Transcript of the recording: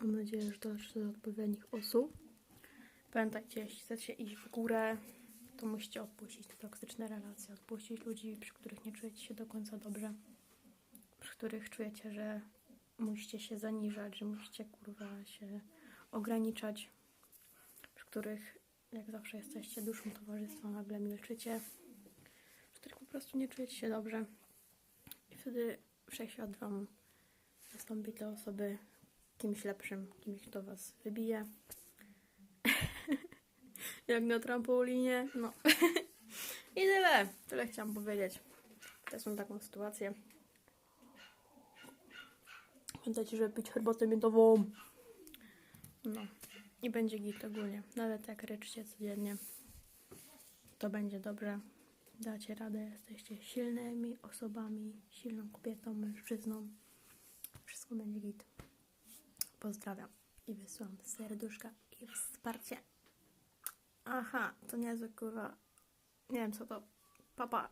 Mam nadzieję, że dotrze do odpowiednich osób. Pamiętajcie, jeśli chcecie iść w górę, to musicie odpuścić te toksyczne relacje, odpuścić ludzi, przy których nie czujecie się do końca dobrze, przy których czujecie, że musicie się zaniżać, że musicie kurwa się ograniczać, przy których jak zawsze jesteście duszą towarzystwa, nagle milczycie, przy których po prostu nie czujecie się dobrze. I wtedy wszechświat wam zastąpi te osoby kimś lepszym, kimś, kto was wybije. Jak na trampolinie. No. I tyle. Tyle chciałam powiedzieć. Też mam taką sytuację. Pamiętajcie, żeby pić herbatę miodową. No. I będzie git ogólnie. Nawet jak ryczcie codziennie, to będzie dobrze. Dacie radę. Jesteście silnymi osobami, silną kobietą, mężczyzną. Wszystko będzie git. Pozdrawiam i wysyłam serduszka i wsparcie. Aha, to niezłe kurwa. Nie wiem co to. Papa.